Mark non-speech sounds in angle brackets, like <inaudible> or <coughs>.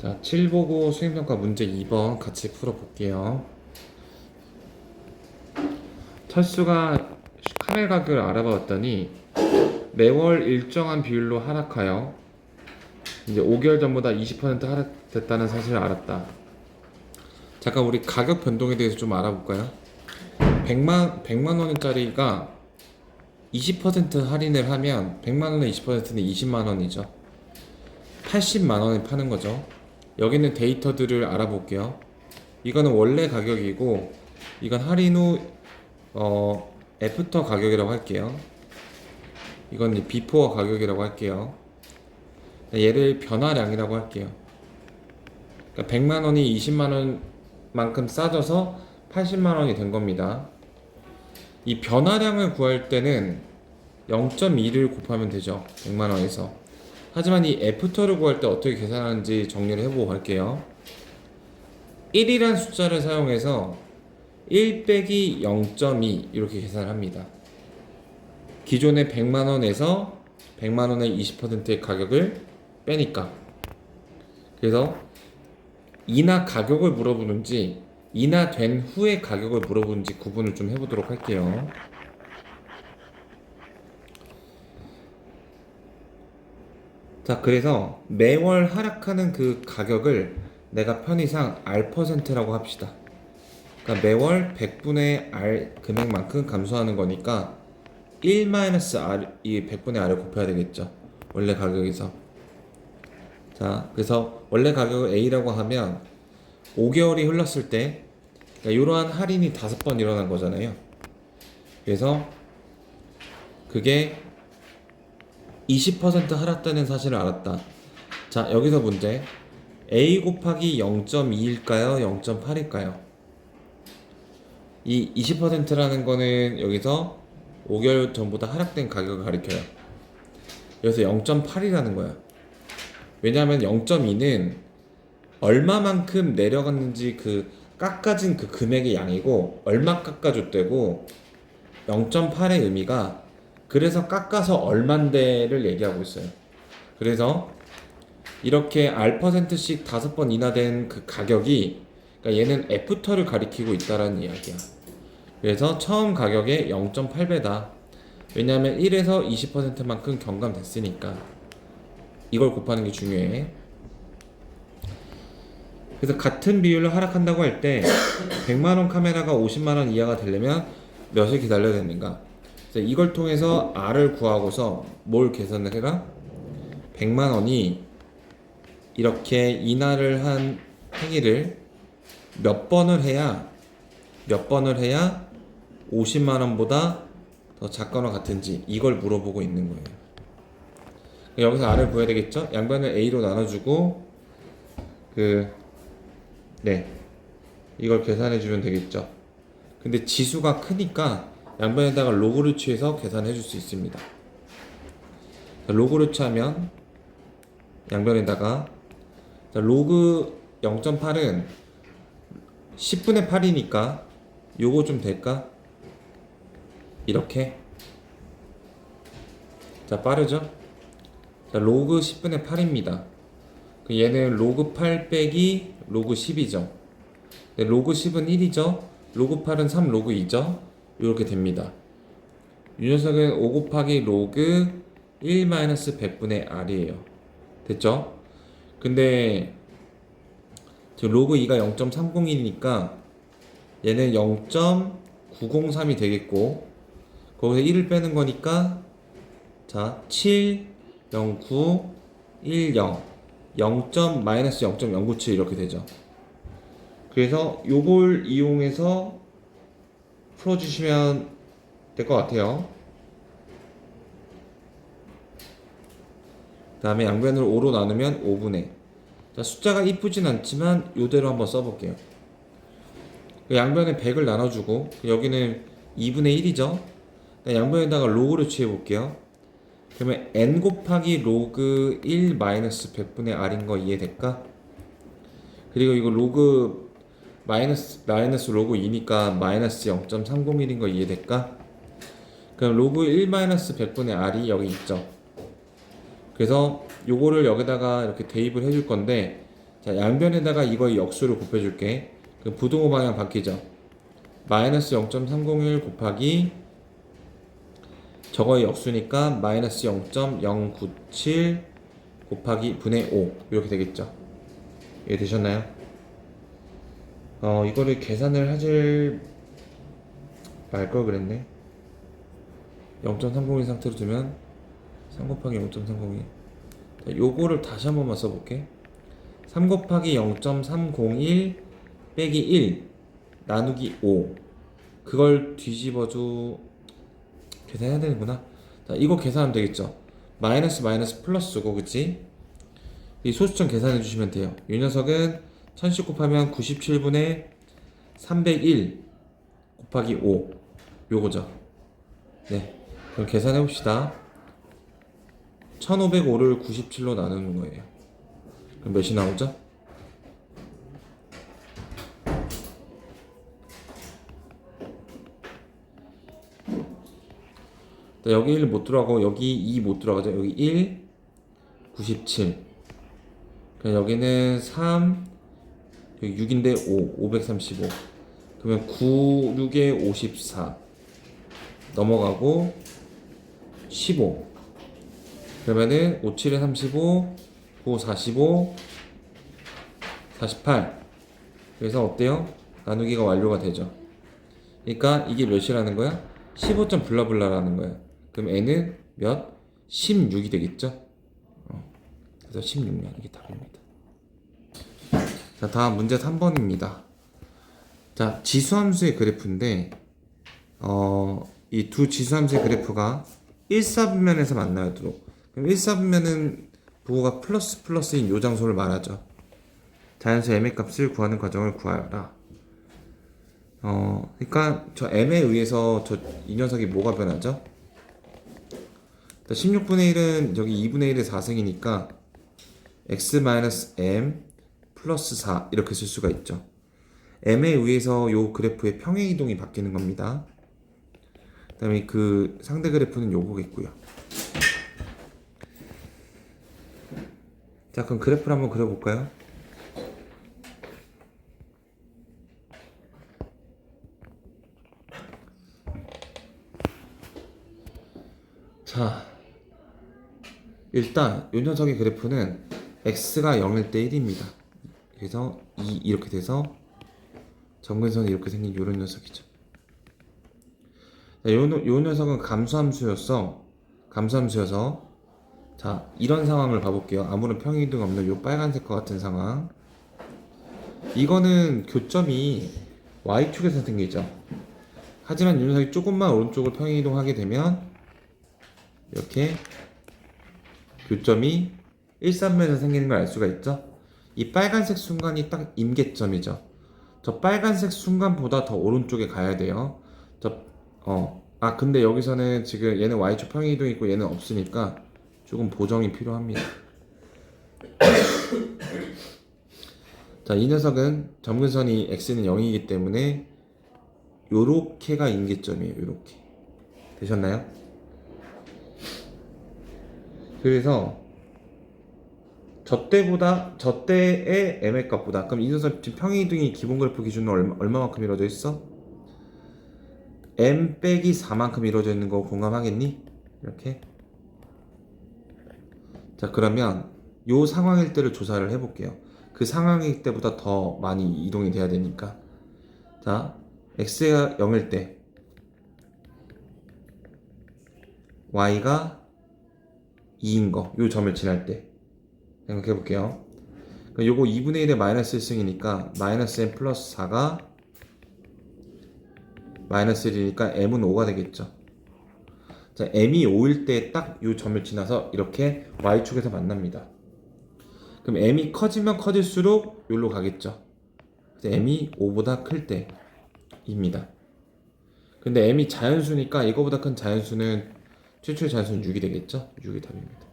자, 7보고 수행평가 문제 2번 같이 풀어볼게요. 철수가 카멜 가격을 알아봤더니 매월 일정한 비율로 하락하여 이제 5개월 전보다 20% 하락됐다는 사실을 알았다. 잠깐 우리 가격 변동에 대해서 좀 알아볼까요? 100만 100만 원짜리가 20% 할인을 하면 100만 원에 20%는 20만 원이죠. 80만 원에 파는 거죠. 여기 있는 데이터들을 알아볼게요. 이거는 원래 가격이고 이건 할인 후 어, 애프터 가격이라고 할게요. 이건 비포어 가격이라고 할게요. 얘를 변화량이라고 할게요. 그러니까 100만 원이 20만 원만큼 싸져서 80만 원이 된 겁니다. 이 변화량을 구할 때는 0.2를 곱하면 되죠. 100만 원에서. 하지만 이 애프터를 구할 때 어떻게 계산하는지 정리를 해보고 갈게요. 1이란 숫자를 사용해서 1 빼기 0.2 이렇게 계산을 합니다. 기존의 100만 원에서 100만 원의 20%의 가격을 빼니까. 그래서 이나 가격을 물어보는지 이나 된 후의 가격을 물어보는지 구분을 좀 해보도록 할게요. 자, 그래서 매월 하락하는 그 가격을 내가 편의상 R%라고 합시다. 그러니까 매월 100분의 R 금액만큼 감소하는 거니까 1-R 이 100분의 R을 곱해야 되겠죠. 원래 가격에서. 자, 그래서 원래 가격을 A라고 하면 5개월이 흘렀을 때 그러니까 이러한 할인이 다섯 번 일어난 거잖아요. 그래서 그게 20% 하락되는 사실을 알았다. 자, 여기서 문제. A 곱하기 0.2일까요? 0.8일까요? 이 20%라는 거는 여기서 5개월 전보다 하락된 가격을 가리켜요. 그래서 0.8이라는 거야. 왜냐하면 0.2는 얼마만큼 내려갔는지 그 깎아진 그 금액의 양이고 얼마 깎아줬대고 0.8의 의미가 그래서 깎아서 얼만데를 얘기하고 있어요. 그래서 이렇게 R%씩 다섯 번 인하된 그 가격이 그러니까 얘는 애프터를 가리키고 있다라는 이야기야. 그래서 처음 가격의 0.8배다. 왜냐하면 1에서 20%만큼 경감됐으니까 이걸 곱하는 게 중요해. 그래서 같은 비율로 하락한다고 할 때 100만 원 카메라가 50만 원 이하가 되려면 몇을 기다려야 되는가? 이걸 통해서 R을 구하고서 뭘 계산을 해라? 100만 원이 이렇게 인하를 한 행위를 몇 번을 해야 몇 번을 해야 50만 원보다 더 작거나 같은지 이걸 물어보고 있는 거예요. 여기서 R을 구해야 되겠죠? 양변을 A로 나눠주고 그 네. 이걸 계산해 주면 되겠죠. 근데 지수가 크니까 양변에다가 로그를 취해서 계산해 줄 수 있습니다. 자, 로그를 취하면 양변에다가 자, 로그 0.8은 10분의 8이니까 요거 좀 될까? 이렇게 자 빠르죠? 자 로그 10분의 8입니다. 그 얘는 로그 8 빼기 로그 10이죠. 로그 10은 1이죠. 로그 8은 3 로그 2죠. 이렇게 됩니다. 이 녀석은 5 곱하기 로그 1 마이너스 100분의 R이에요. 됐죠? 근데 로그 2가 0.301이니까 얘는 0.903이 되겠고 거기서 1을 빼는 거니까 자 7, 0, 9, 1, 0 0. 마이너스 0.097 이렇게 되죠. 그래서 요걸 이용해서 풀어주시면 될 것 같아요. 그 다음에 양변을 5로 나누면 5분의 자, 숫자가 이쁘진 않지만 요대로 한번 써볼게요. 그 양변에 100을 나눠주고 여기는 2분의 1이죠. 양변에다가 로그를 취해볼게요. 그러면 n 곱하기 로그 1 마이너스 100분의 r인 거 이해될까? 그리고 이거 로그 마이너스 마이너스 로그 2니까 마이너스 0.301인 거 이해될까? 그럼 로그 1 마이너스 100분의 r이 여기 있죠. 그래서 요거를 여기다가 이렇게 대입을 해줄 건데 자, 양변에다가 이거의 역수를 곱해줄게. 그 부등호 방향 바뀌죠. 마이너스 0.301 곱하기 저거의 역수니까 마이너스 0.097 곱하기 분의 5 이렇게 되겠죠. 이해 되셨나요? 어 이거를 계산을 하질 말 걸 그랬네. 0.301 상태로 두면 3 곱하기 0.301 자, 요거를 다시 한 번만 써볼게. 3 곱하기 0.301 빼기 1 나누기 5 그걸 뒤집어도 계산해야 되는구나. 자 이거 계산하면 되겠죠? 마이너스 마이너스 플러스고 그치? 이 소수점 계산해 주시면 돼요. 이 녀석은 1010 곱하면 97분의 301 곱하기 5 요거죠 네 그럼 계산해 봅시다 1505를 97로 나누는 거예요 그럼 몇이 나오죠? 자, 여기 1 못 들어가고 여기 2 못 들어가죠. 여기 1 97. 그럼 여기는 3 여기 6인데 5 535. 그러면 9 6에 54 넘어가고 15. 그러면은 5 7에 35 9 45 48. 그래서 어때요? 나누기가 완료가 되죠. 그러니까 이게 몇이라는 거야? 15점 블라블라라는 거야. 그럼 n은 몇? 16이 되겠죠? 어. 그래서 16면 이게 답입니다. 자, 다음 문제 3번입니다. 자, 지수함수의 그래프인데 어, 이 두 지수함수의 그래프가 1사분면에서 만나요, 또. 그럼 1사분면은 부호가 플러스 플러스인 요 장소를 말하죠. 자연수 m의 값을 구하는 과정을 구하라. 어, 그러니까 저 m에 의해서 저 이 녀석이 뭐가 변하죠? 16분의 1은 저기 2분의 1의 4승이니까 x-m 플러스 4 이렇게 쓸 수가 있죠. m에 의해서 요 그래프의 평행 이동이 바뀌는 겁니다. 그다음에 그 상대 그래프는 요거겠고요. 자, 그럼 그래프를 한번 그려 볼까요? 자, 일단 요 녀석의 그래프는 x가 0일 때 1입니다. 그래서 2 이렇게 돼서 정근선이 이렇게 생긴 요런 녀석이죠. 자, 요, 녀- 요 녀석은 감수함수였어. 감수함수여서 자 이런 상황을 봐볼게요. 아무런 평행이동 없는 요 빨간색과 같은 상황. 이거는 교점이 y축에서 생기죠. 하지만 이 녀석이 조금만 오른쪽을 평행이동하게 되면 이렇게 교점이 1,3면에서 생기는 걸 알 수가 있죠. 이 빨간색 순간이 딱 임계점이죠. 저 빨간색 순간보다 더 오른쪽에 가야 돼요. 저, 어. 아, 근데 여기서는 지금 얘는 Y축 평행이동 있고 얘는 없으니까 조금 보정이 필요합니다. <coughs> 자, 이 녀석은 점근선이 x는 0이기 때문에 요렇게가 임계점이에요. 요렇게. 되셨나요? 그래서 저 때보다 저 때의 m의 값보다. 그럼 이 녀석 지금 평행이동이 기본 그래프 기준으로 얼마, 얼마만큼 이루어져 있어? m 빼기 4만큼 이루어져 있는 거 공감하겠니? 이렇게. 자 그러면 요 상황일 때를 조사를 해볼게요. 그 상황일 때보다 더 많이 이동이 돼야 되니까. 자 x가 0일 때. Y가 2인 거, 요 점을 지날 때 생각해 볼게요. 그럼 요거 2분의 1의 마이너스 1승이니까 마이너스 m 플러스 4가 마이너스 1이니까 m은 5가 되겠죠. 자, m이 5일 때 딱 요 점을 지나서 이렇게 y축에서 만납니다. 그럼 m이 커지면 커질수록 여기로 가겠죠. m이 5보다 클 때입니다. 근데 m이 자연수니까 이거보다 큰 자연수는 최초의 자연수는 6이 되겠죠? 6이 답입니다.